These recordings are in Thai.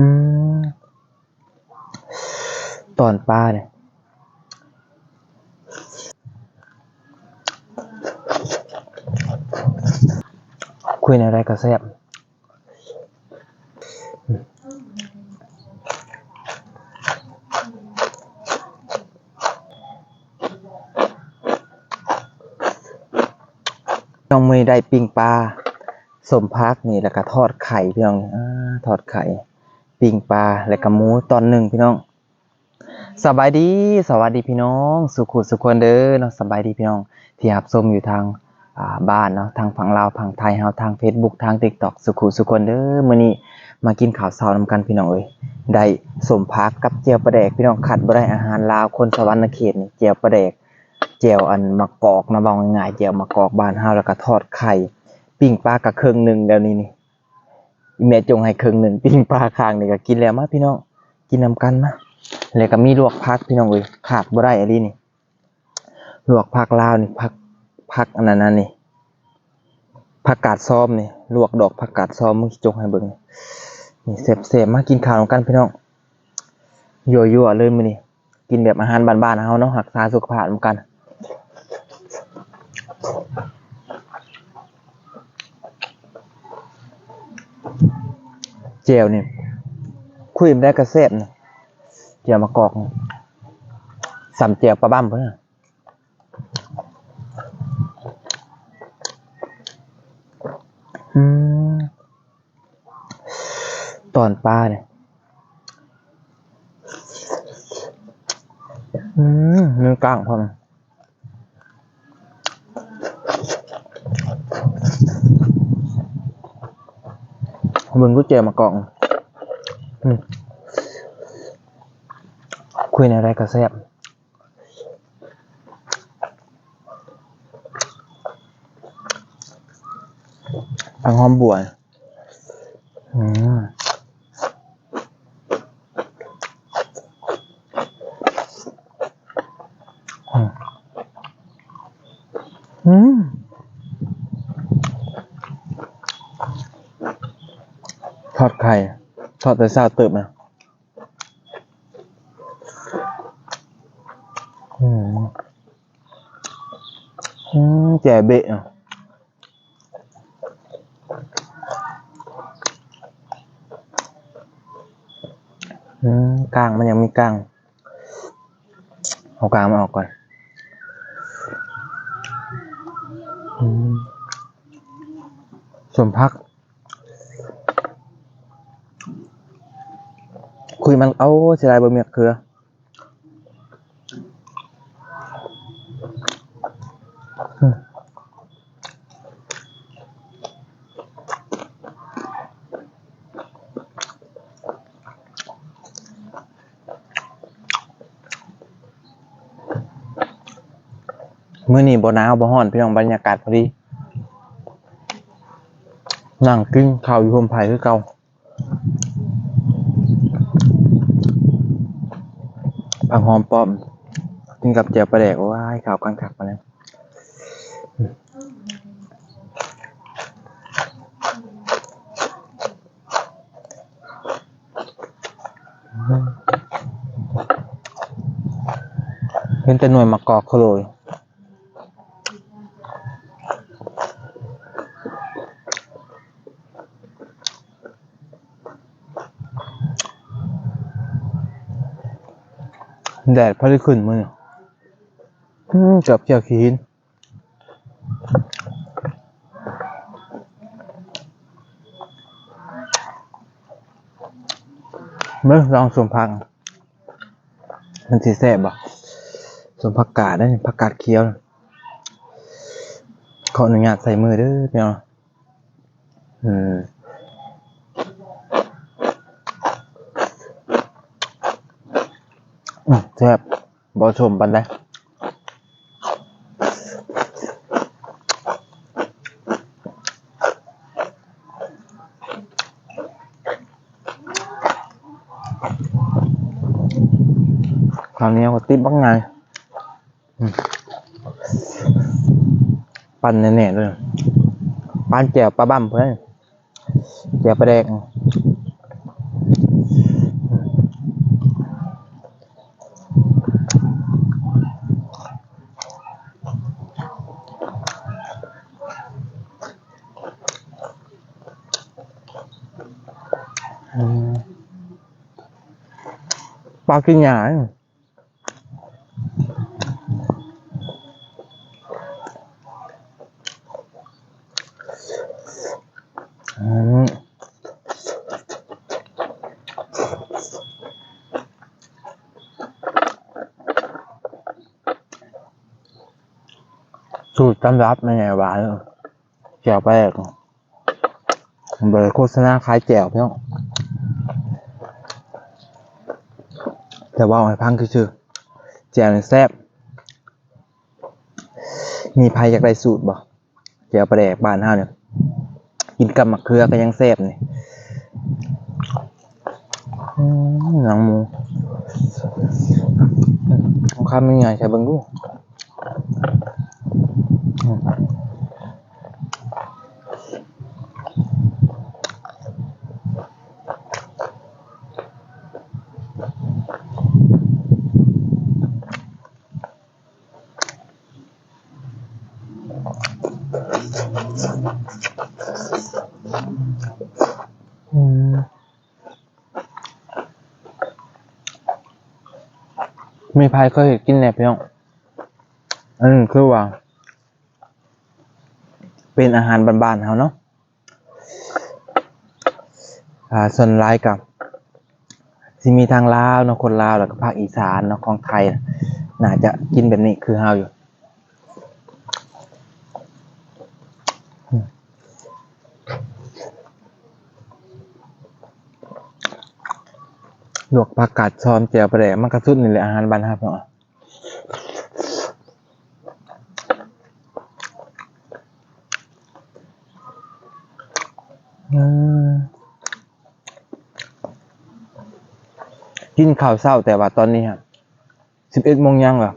อืม ตอนปลาเนี่ย คุยในอะไรก็แซ่บน้องมือได้ปิ้งปลาสมพักนี่แล้วก็ทอดไข่พี่น้องอทอดไข่ ปิ้งปลาแล้วก็หมูตอนหนึ่งพี่น้องสบายดีสวัสดีพี่น้อง สุขุสุขคนเด้อเนาะสบายดีพี่น้อง ที่รับชมอยู่ทางาบ้านเนาะทางฝั่งลาวฝั่งไทยเฮาทาง Facebook ทาง TikTok สุขุสุขคนเด้อมื้อนี้มากินข้าวเช้านำกันพี่น้องเอ้ยได้สมพักกับเจียวปลาแดกพี่น้องขัดบ่ได้อาหารลาวคนสวรรค์เขตนี่เจียวปลาแดกเจียวอันมะกอกนะเว้าง่ายๆเจียวมะกอกบ้านเฮาแล้วก็ทอดไข่ปิ้งปลากะครึ่งหนึงเดี๋ยวนี้นี่ อีแม่จงให้ครึ่งหนึ่งปิ้งปลาข้างนี่ก็กินแล้วมาพี่น้องกินนำกันนะแล้วก็มีลวกผักพี่น้องเอ้ยขาดบ่ได้อันนี้นี่ลวกผักลาวนี่ผักผักอันนั้นนะนี่ผักกาดซ้อมนี่ลวกดอกผักกาดซ้อมมึงจกให้เบิ่งนี่เสพๆมากินข้าวนำกันพี่น้องยั่วๆเลยมื้อนี้กินแบบอาหารบ้านๆเฮาเนาะรักษาสุขภาพนำกัน เจลนี่ยคุยมนได้กระเซ็บนี่เจียวมะกอกสามเจียวปลาบ้ามเพื่อนตอนปลาเนี่ยอืมเนื้อกลางพอมั มึงก็เจียวมะกอกอืมคุยในอะไรก็แซ่บอังหอมบัวอืมอืม ทอดไข่ ทอดแต่เช้าเติบนะอืมอืมแจ่เบะอะอืมกลางมันยังมีกลาง เอากลางมาออกก่อนอืมส่วนพัก คุยมันเอาเสียดายบะเมียเคือมื่อนี้บ่หนาวบ่ฮ้อนพี่น้องบรรยากาศพอดีนั่งกินข้าวอยู่พมไผ่คือเก่าผักห อมป้อมกินกับเจียวปลาแดกว่าให้ข่าวกันขักมาแล้วเป็นแต่หน่วยมะกอกเขาเลย แดดพอได้ขึ้นมืออืมเกือบเจียวขีนเมื่อลองสวมพักมันสีแสบบ่ะสวมผักกาดได้ผักกาดเคี้ยวขออนุญาตใส่มือเด้อพี่น้องอืม อืม แซ่บบอชมปันได้คราวนี้ก็ติดบ้างไงปั่นแน่ๆเลยปั่นแจ่วปลาบั่มเพื่อนแจ่วปลาแดก อืมปลากินหยาอืมสูตรตำรับไม่ไงหวา นเลยแจ่วแป้งเบอร์โฆษณาขายแจ่วพี่น้อง แต่ว่าเอาให้พังคือชื่อแจ่วนี่แซ่บมีใครอยากได้สูตรบ่แจ่วปลาแดกบานเฮาเนี่ยกินกับมะเขือก็ยังแซ่บเนี่อืมหนังหมูเอาคำยังไงใช่บิ่งดู มีใครเคยเห็นกินแหนบพี่น้องอันนคือว่า เป็นอาหารบ้านๆเขาเนาะอ่าส่วนรายกับสิมีทางลาวเนาะคนลาวแล้วก็ภาคอีสานเนาะของไทย น่าจะกินแบบนี้คือเฮาอยู่ อืมลวกผักกาดซอมแจ่วปลาแดกมันกระสุดนี่แหละอาหารบ้านเฮาเนาะกินข้าวเช้าแต่ว่าตอนนี้ครับสิบเอ็ดโมงยังเหรอ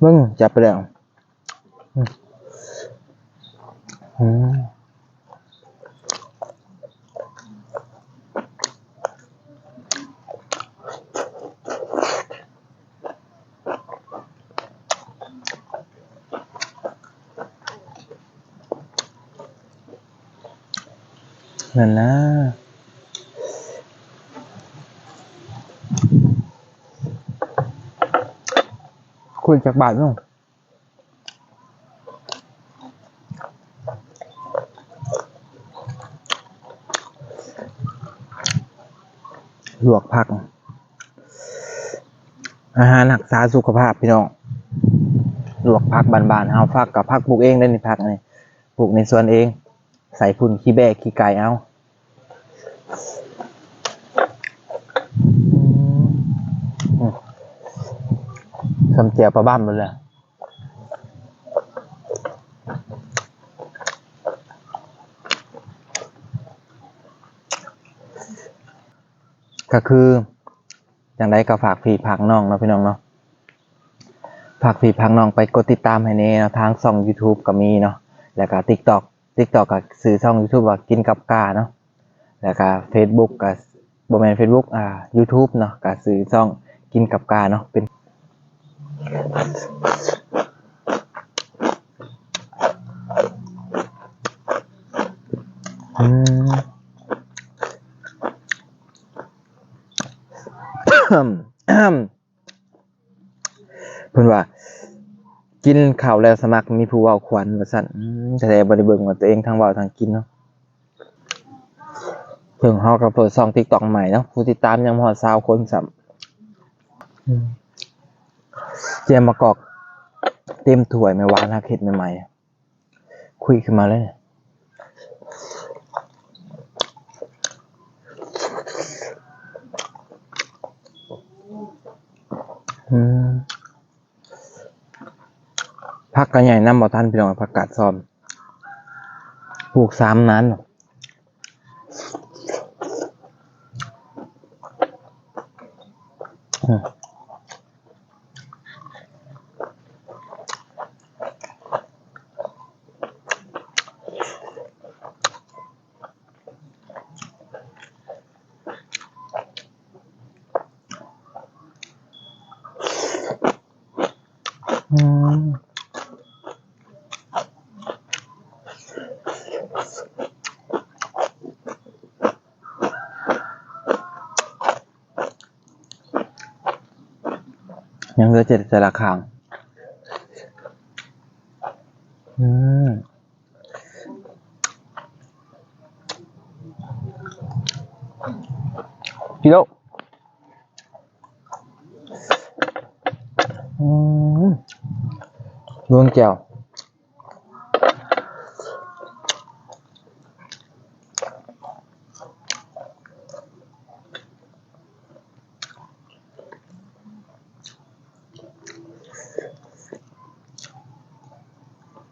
เบิ่งจับไปแล้วอืม นั่นนะคุยจากบาทมั้งลวกผัก อาหารรักษาสุขภาพพี่น้องลวกผักบานๆเอาผักกับผักปลูกเองได้ในผักนี่ปลูกในสวนเอง ใส่พุ่นขี้แบกขี้ไก่เอาทำเจียวปลาบ้ามหมดเลยก็คืออย่างไรก็ฝากพี่พักน้องเนาะพี่น้องเนาะฝากพี่พักน้องไปกดติดตามให้เน่เนาะทางช่อง YouTube ก็มีเนาะแล้วก็ TikTok TikTok ก็สื่อช่อง YouTube ว่ากินกับกาเนาะแล้วก็ Facebook ก็บ่แมน Facebook อ่า YouTube เนาะก็สื่อช่องกินกับกาเนาะเป็นอืมเพิ่นว่า กินข้าวแล้วสมัครมีผู้ว้าขวัญว่าซั่นอืม แต่บ่ได้เบิงว่าตัวเองทั้งเว้าทั้งกินเนาะเพิ่งเฮาก็เปิดช่อง TikTok ใหม่เนาะผู้ติดตามยังบ่ฮอด20คนซ้ำอืมเจียมมะกอกเต็มถ้วยแม่วานฮักเฮ็ดใหม่ๆคุยขึ้นมาเลยเนี่ยพักกระใหญ่น้ำบ่ทันพี่น้องผักกาดซ้อม ลูกซ้ำนั้น อืม ยังเหลือเจ็ดแต่ละคางอืมพี่โลอืมรวงแก้ว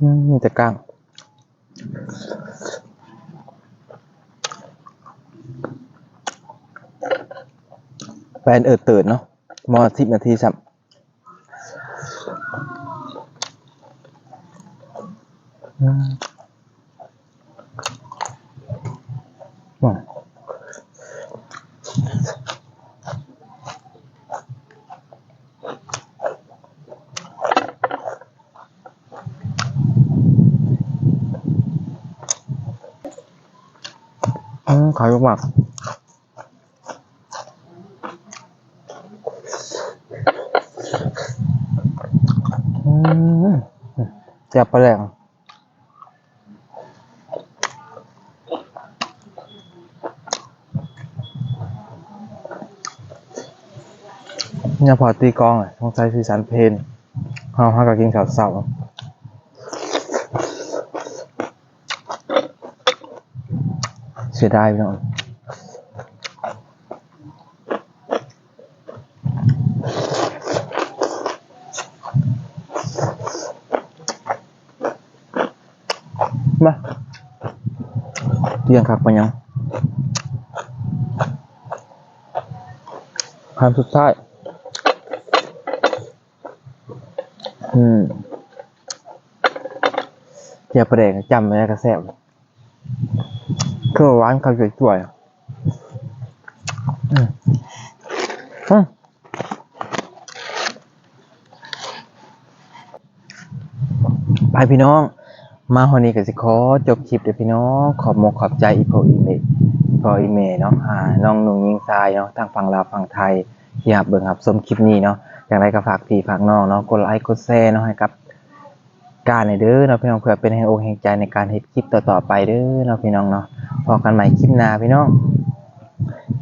อืมมี แต่ก้าง แฟนเอิดตื่นเนาะมอสิบนาทีสับ อืมขายมากอืมแซ่บไปแล้วเนี่ยพอตีกองอะต้องใช้สีสันเพลนเฮาฮาก็กินข้าวเสาเสียดายพี่น้องมาเรียงคักไปยังคำสุดท้าย อืมเจียประเด็นจำไม่ได้กระแสบ คือว่านเขาจ่วยๆอืมอืมไปพี่น้อง มาวันนี้ก็สิขอจบคลิปเดี๋ยวพี่น้องขอบมขอบใจอีโพอีเมลอีโพอีเมลเนาะอ่าน้องหนุ่งยิงทรายเนาะทางฝั่งลาวฝั่งไทยที่อยากเบิ่งครับชมคลิปนี้เนาะอย่างไรก็ฝากพี่ฝากน้องเนาะกดไลค์กดแชร์เนาะให้กับการในเด้อเนาะพี่น้องเพื่อเป็นแรงอกแรงใจในการเฮ็ดคลิปต่อๆไปเด้อเนาะพี่น้องเนาะ พบกันใหม่คลิปหน้าพี่น้อง